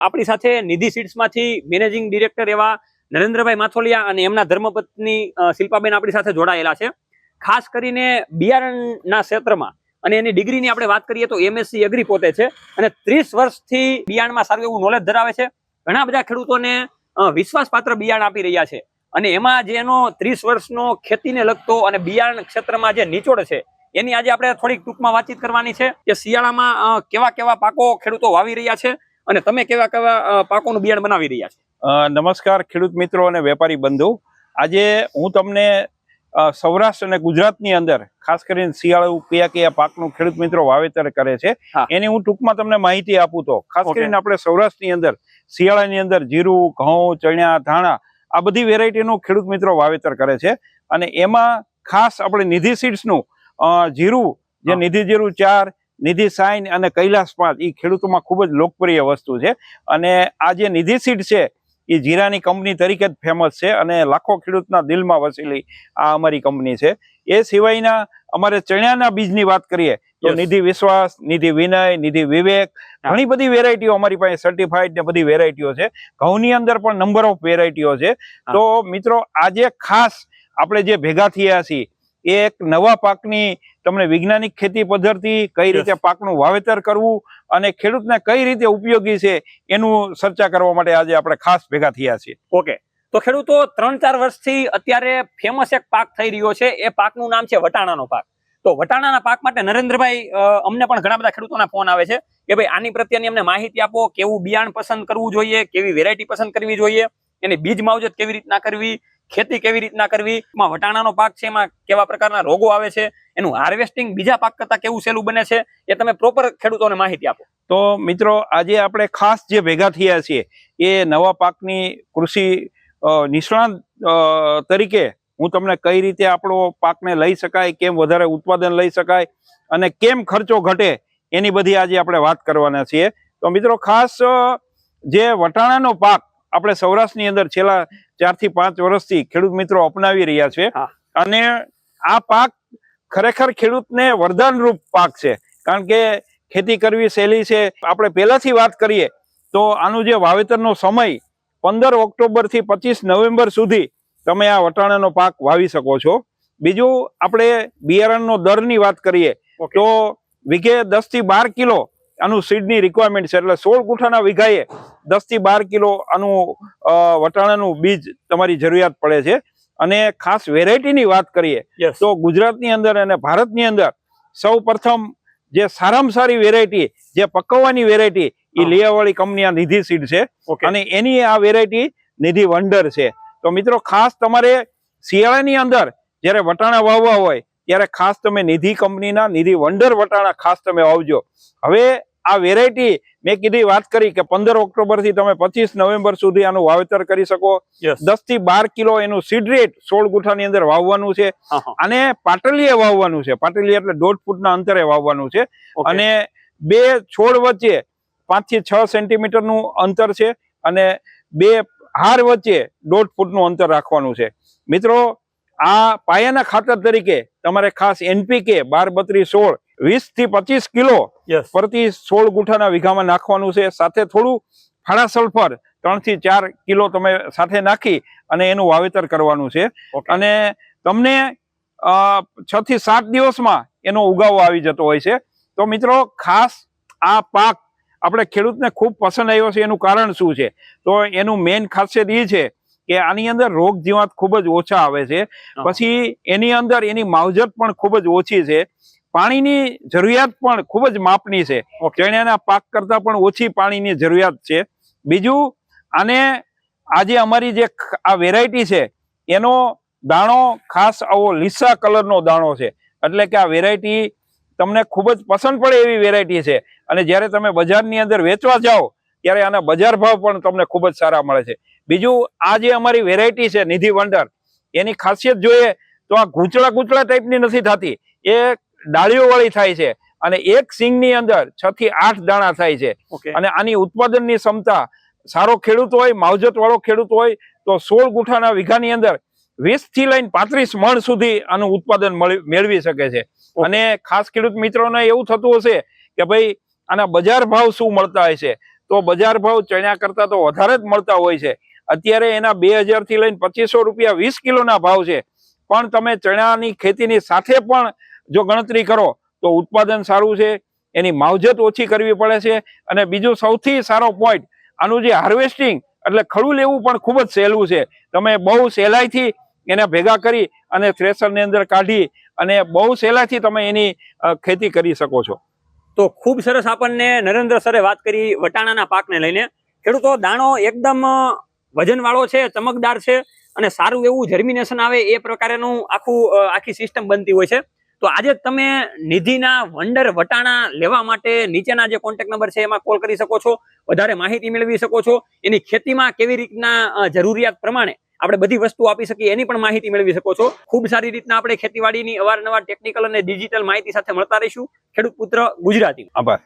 આપણી સાથે નિધિ સીડ્સમાંથી managing director એવા નરેન્દ્રભાઈ માથોલિયા અને એમના ધર્મપત્ની શિલ્પાબેન આપણી સાથે જોડાયેલા છે. ખાસ કરીને બિયારણના ક્ષેત્રમાં અને એની ડિગ્રીની આપણે વાત કરીએ તો એમએસસી એગ્રી પોતે છે અને ત્રીસ વર્ષથી બિયારણમાં સારું એવું નોલેજ ધરાવે છે. ઘણા બધા ખેડૂતોને વિશ્વાસપાત્ર બિયારણ આપી રહ્યા છે. અને એમાં જે એનો ત્રીસ વર્ષનો ખેતીને લગતો અને બિયારણ ક્ષેત્રમાં જે નીચોડ છે, એની આજે આપણે થોડીક ટૂંકમાં વાતચીત કરવાની છે કે શિયાળામાં કેવા કેવા પાકો ખેડૂતો વાવી રહ્યા છે અને તમે કેવા કેવા પાકોનું બિયારણ બનાવી રહ્યા છો? નમસ્કાર ખેડૂત મિત્રો અને વેપારી બંધુ. આજે હું તમને સૌરાષ્ટ્ર અને ગુજરાતની અંદર ખાસ કરીને શિયાળુ કયા કયા પાકનું ખેડૂત મિત્રો વાવેતર કરે છે. એની હું ટૂંકમાં તમને માહિતી આપું તો. ખાસ કરીને આપણે સૌરાષ્ટ્રની અંદર શિયાળાની અંદર જીરું ઘઉં ચણ્યા ધાણા આ બધી વેરાયટીનું ખેડૂત મિત્રો વાવેતર કરે છે. અને એમાં ખાસ આપણે નિધિ સીડ્સનું જીરું જે નિધિ જીરું ચાર નિધિ સાઈન અને કૈલાસ પાંચ એ ખેડૂતોમાં ખૂબ જ લોકપ્રિય વસ્તુ છે. અને આ જે નિધિ સીડ છે એ જીરાની કંપની તરીકે જ ફેમસ છે અને લાખો ખેડૂતના દિલમાં વસેલી આ અમારી કંપની છે. એ સિવાયના અમારે ચણિયાના બીજની વાત કરીએ તો નિધિ વિશ્વાસ નિધિ વિનય નિધિ વિવેક ઘણી બધી વેરાયટીઓ અમારી પાસે સર્ટિફાઈડ ને બધી વેરાયટીઓ છે. ઘઉંની અંદર પણ નંબર ઓફ વેરાયટીઓ છે. તો મિત્રો આજે ખાસ આપણે જે ભેગા થયા છીએ એ એક નવા પાકની તમને વૈજ્ઞાનિક ખેતી પદ્ધતિ કઈ રીતે પાકનું વાવેતર કરવું અને ખેડૂતને કઈ રીતે ઉપયોગી છે એનું ચર્ચા કરવા માટે આજે આપણે ખાસ ભેગા થયા છીએ. ઓકે. તો ખેડૂતો ત્રણ ચાર વર્ષથી અત્યારે ફેમસ એક પાક થઈ રહ્યો છે. એ પાકનું નામ છે વટાણાનો પાક. તો વટાણાના પાક માટે નરેન્દ્રભાઈ અમને પણ ઘણા બધા ખેડૂતોના ફોન આવે છે કે ભાઈ આની પ્રત્યેની અમને માહિતી આપો કેવું બિયાણ પસંદ કરવું જોઈએ કેવી વેરાયટી પસંદ કરવી જોઈએ એની બીજ માવજત કેવી રીતના કરવી ખેતી કેવી રીતના કરવી, એમાં વટાણાનો પાક છે, એમાં કેવા પ્રકારના રોગો આવે છે, એનું હાર્વેસ્ટિંગ બીજા પાક કરતા કેવું સહેલું બને છે, એ તમે પ્રોપર ખેડૂતોને માહિતી આપો. તો મિત્રો, આજે આપણે ખાસ જે ભેગા થયા છીએ, એ નવા પાકની કૃષિ નિષ્ણાંત તરીકે હું તમને કઈ રીતે આપણો પાકને લઈ શકાય, કેમ વધારે ઉત્પાદન લઈ શકાય અને કેમ ખર્ચો ઘટે, એની બધી આજે આપણે વાત કરવાના છીએ. તો મિત્રો, ખાસ જે વટાણાનો પાક આપણે સૌરાષ્ટ્રની અંદર છેલ્લા ચારથી પાંચ વર્ષથી ખેડૂત મિત્રો અપનાવી રહ્યા છે. અને આ પાક ખરેખર ખેડૂતને વરદાનરૂપ પાક છે. કારણ કે ખેતી કરવી સહેલી છે. આપણે પહેલાથી વાત કરીએ તો આનું જે વાવેતરનો સમય પંદર ઓક્ટોબરથી પચીસ નવેમ્બર સુધી તમે આ વટાણાનો પાક વાવી શકો છો. બીજું આપણે બિયારણનો દરની વાત કરીએ તો વીઘે દસથી બાર કિલો આનું સીડની રિક્વાયરમેન્ટ છે. એટલે સોળ ગુઠાના વીઘાએ દસથી બાર કિલો આનું વટાણાનું બીજ તમારી જરૂરિયાત પડે છે. અને ખાસ વેરાયટીની વાત કરીએ તો ગુજરાતની અંદર અને ભારતની અંદર સૌ પ્રથમ જે સારામાં સારી વેરાયટી જે પકવવાની વેરાયટી એ. લેવાવાળી કંપની આ નિધિ સીડ છે. અને એની આ વેરાયટી નિધિ વંડર છે. તો મિત્રો ખાસ તમારે શિયાળાની અંદર જ્યારે વટાણા વાવવા હોય ત્યારે ખાસ તમે નિધિ કંપનીના નિધિ વંડર વટાણા ખાસ તમે વાવજો. હવે આ વેરાયટી મેં કીધી વાત કરી કે પંદર ઓક્ટોબરથી તમે પચીસ નવેમ્બર સુધી આનું વાવેતર કરી શકો. દસથી બાર કિલો એનું સીડ રેટ સોળ ગુઠાની અંદર વાવવાનું છે. અને પાટલીએ વાવવાનું છે. પાટલી એટલે દોઢ ફૂટના અંતરે વાવવાનું છે. અને બે છોડ વચ્ચે પાંચથી છ સેન્ટીમીટરનું અંતર છે અને બે હાર વચ્ચે દોઢ ફૂટનું અંતર રાખવાનું છે. મિત્રો આ પાયાના ખાતર તરીકે તમારે ખાસ એનપીકે બાર બત્રીસ સોળ વીસથી પચીસ કિલો પ્રતિ સોળ ગુઠાના વીઘામાં નાખવાનું છે. સાથે થોડું ફાળા સલ્ફર ત્રણથી ચાર કિલો તમે સાથે નાખી અને એનું વાવેતર કરવાનું છે. અને તમને છ થી સાત દિવસમાં એનો ઉગાવો આવી જતો હોય છે. તો મિત્રો ખાસ આ પાક આપણે ખેડૂતને ખૂબ પસંદ આવ્યો છે. એનું કારણ શું છે? તો એનું મેઇન ખાસિયત એ છે કે આની અંદર રોગ જીવાત ખૂબ જ ઓછા આવે છે. પછી એની અંદર એની માવજત પણ ખૂબ જ ઓછી છે. પાણીની જરૂરિયાત પણ ખૂબ જ માપની છે. ઓકે. પાક કરતાં પણ ઓછી પાણીની જરૂરિયાત છે. બીજું આને આજે અમારી જે આ વેરાયટી છે એનો દાણો ખાસ આવો લીસા કલરનો દાણો છે. એટલે કે આ વેરાયટી તમને ખૂબ જ પસંદ પડે એવી વેરાયટી છે. અને જ્યારે તમે બજારની અંદર વેચવા જાઓ ત્યારે આના બજાર ભાવ પણ તમને ખૂબ જ સારા મળે છે. બીજું આ જે અમારી વેરાયટી છે નિધિ વંડર એની ખાસિયત જોઈએ તો આ ગૂંચળા ગૂંચળા ટાઈપની નથી થતી. એ ડાળીઓ વાળી થાય છે. અને એક સિંગની અંદર છ થી આઠ દાણા થાય છે. અને આની ઉત્પાદનની ક્ષમતા સારો ખેડૂત હોય માવજત વાળો ખેડૂત હોય તો સોળ ગુઠાના વીઘાની અંદર વીસથી લઈને પાંત્રીસ મણ સુધી આનું ઉત્પાદન મળી- મેળવી શકે છે. અને ખાસ ખેડૂત મિત્રોને એવું થતું હશે કે ભાઈ આના બજાર ભાવ શું મળતા હશે તો બજાર ભાવ ચણ્યા કરતા તો વધારે જ મળતા હોય છે. અત્યારે એના બે હજારથી લઈને પચીસો રૂપિયા વીસ કિલોના ભાવ છે. પણ તમે ચણાની ખેતીની સાથે પણ જો ગણતરી કરો તો ઉત્પાદન સારું છે, એની માવજત ઓછી કરવી પડે છે અને બીજું સૌથી સારો પોઈન્ટ આનું જે હાર્વેસ્ટિંગ એટલે ખડું લેવું પણ ખૂબ જ સહેલું છે. તમે બહુ સહેલાઈથી એને ભેગા કરી અને થ્રેસરની અંદર કાઢી અને બહુ સહેલાઈથી તમે એની ખેતી કરી શકો છો. તો ખૂબ સરસ આપણને નરેન્દ્ર સરે વાત કરી વટાણાના પાકને લઈને. ખેડૂતો, દાણો એકદમ વજનવાળો છે, ચમકદાર છે અને સારું એવું જર્મિનેશન આવે એ પ્રકારેનું આખું આખી સિસ્ટમ બનતી હોય છે. તો આજે તમે નિધિના વંડર વટાણા લેવા માટે નીચેના જે કોન્ટેક્ટ નંબર છે એમાં કોલ કરી શકો છો. વધારે માહિતી મેળવી શકો છો. એની ખેતીમાં કેવી રીતના જરૂરિયાત પ્રમાણે આપણે બધી વસ્તુ આપી શકીએ એની પણ માહિતી મેળવી શકો છો. ખૂબ સારી રીતના આપણે ખેતીવાડીની અવારનવાર ટેકનિકલ અને ડિજિટલ માહિતી સાથે મળતા રહીશું. ખેડૂત પુત્ર ગુજરાતી. આભાર.